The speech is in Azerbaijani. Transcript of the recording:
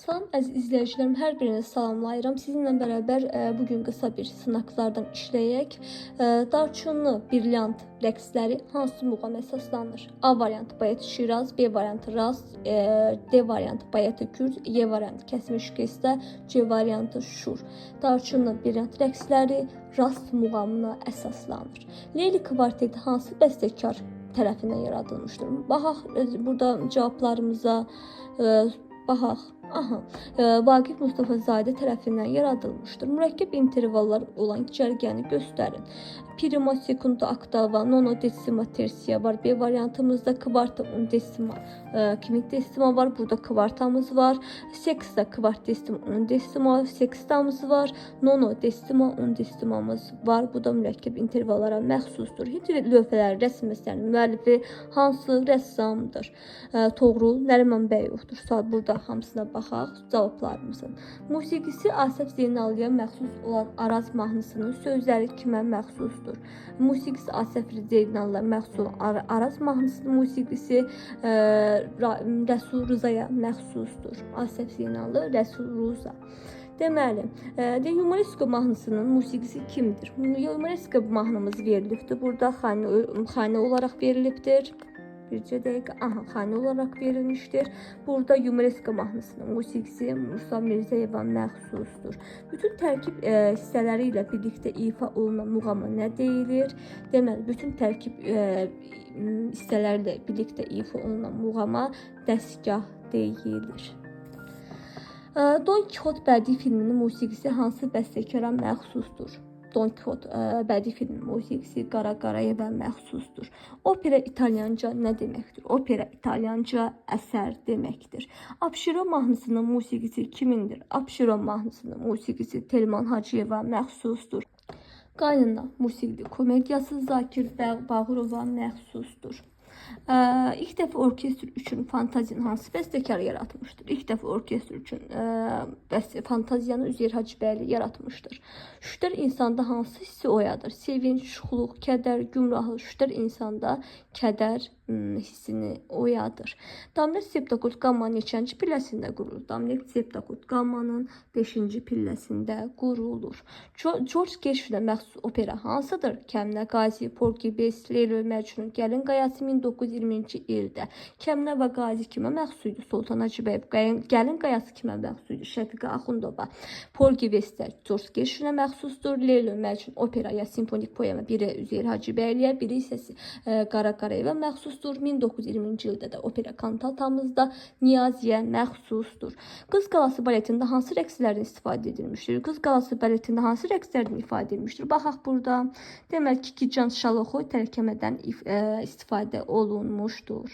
Salam əziz izləyicilərim, hər birini salamlayıram. Sizinlə bərabər ə, bu gün qısa bir sınaqlardan işləyək. Ə, Darçınlı, brilyant rəqsləri hansı muğam əsaslanır? A variantı Bayat Şiraz, B variantı Ras, ə, D variantı Bayat Kürd, E variantı Kəsmiş Qestə, C variantı Şur. Darçınlı, brilyant rəqsləri Rast muğamına əsaslanır. Leyli kvarteti hansı bəstəkar tərəfindən yaradılmışdır? Baxaq burada cavablarımıza baxaq. Aha, e, Vaqif Mustafazadə tərəfindən yaradılmışdır. Mürəkkəb intervallar olan cərgəni göstərin. Primo, sekunda, oktava, nono, desima, tersiya var. B variantımızda kvarta, undesima, e, kimi desima var. Burada kvartamız var. Seksta, kvart desima, undesima, sekstamız var. Nono, desima, undestimamız var. Bu da mürəkkəb intervallara məxsusdur. Hicr lövhələri, rəsm əsərinin müəllifi hansı rəssamdır? E, Toğrul Nəriman Bəyovdur. Saat burada hamısına baxaq cavablarımızın. Musiqisi Asəf Zeynallıya məxsus olan Araz mahnısının sözləri kimə məxsusdur? Musiqisi Asəf Zeynallıya məxsus olan Ar- Araz mahnısının musiqisi e, Rəsul Rızaya məxsusdur. Asəf Zeynallı, Rəsul Ruza. Deməli, e, de Yumoresko mahnısının musiqisi kimdir? Yumoresko mahnımız verilibdir. Burada xanə xanə olaraq verilibdir. Bircə dəqiqə, aha, xanə olaraq verilmişdir. Burada Yumoresko mahnısının musiqisi Musa Mirzəyeva məxsusdur. Bütün tərkib e, hissələri ilə birlikdə ifa olunan muğama nə deyilir? Deməli, bütün tərkib e, hissələri ilə birlikdə ifa olunan muğama dəstgah deyilir. Ə, Don Kixot bədii filminin musiqisi hansı bəstəkara məxsusdur? Don Kixot ə, bədii filminin musiqisi Qara Qarayeva məxsusdur. Opera italyanca nə deməkdir? Opera italyanca əsər deməkdir. Abşiro mahnısının musiqisi kimindir? Abşiro mahnısının musiqisi Telman Hacıyeva məxsusdur. Qaynana musiqili komediyası Zakir Bağ- Bağırova məxsusdur. Ə, ilk dəfə orkestr üçün fantaziyyanı hansı bəstəkar yaratmışdır? İlk dəfə orkestr üçün bəs fantaziyanı Üzeyir Hacıbəyli yaratmışdır. Şüştər insanda hansı hissi oyadır? Sevinç, şuxluq, kədər, gümrahlıq. Şüştər insanda kədər ım, hissini oyadır. Damlet septakot qamma neçənci pilləsində qurulur? Damlet septakot qammanın 5-ci pilləsində qurulur. George Gershwinə məxsus opera hansıdır? Kəmnə Qazi, Porgy Bes, Leyla və Məcnun, Gəlin Qayası 1920-ci ildə. Kəmnə və Qazi kimə məxsus idi? Sultan Hacıbəyev. Gəlin, Qayası kimə məxsus idi? Şəfiqə Axundova. Porgy Bes-də George Gershwinə məxsusdur. Leyla Məcnun operaya, simfonik poema biri Üzeyir Hacıbəyliyə, biri isə e, Qara Qarayeva məxsusdur. 1920-ci ildə də opera kantatamızda Niyaziyə məxsusdur. Qız Qalası baletində hansı rəqslərdən istifadə edilmişdir? Qız Qalası baletində hansı rəqslərdən ifadə edilmişdir? Baxaq burada. Demək ki, Kican Şaloxoy tərəkəmədən if- ə, مشطور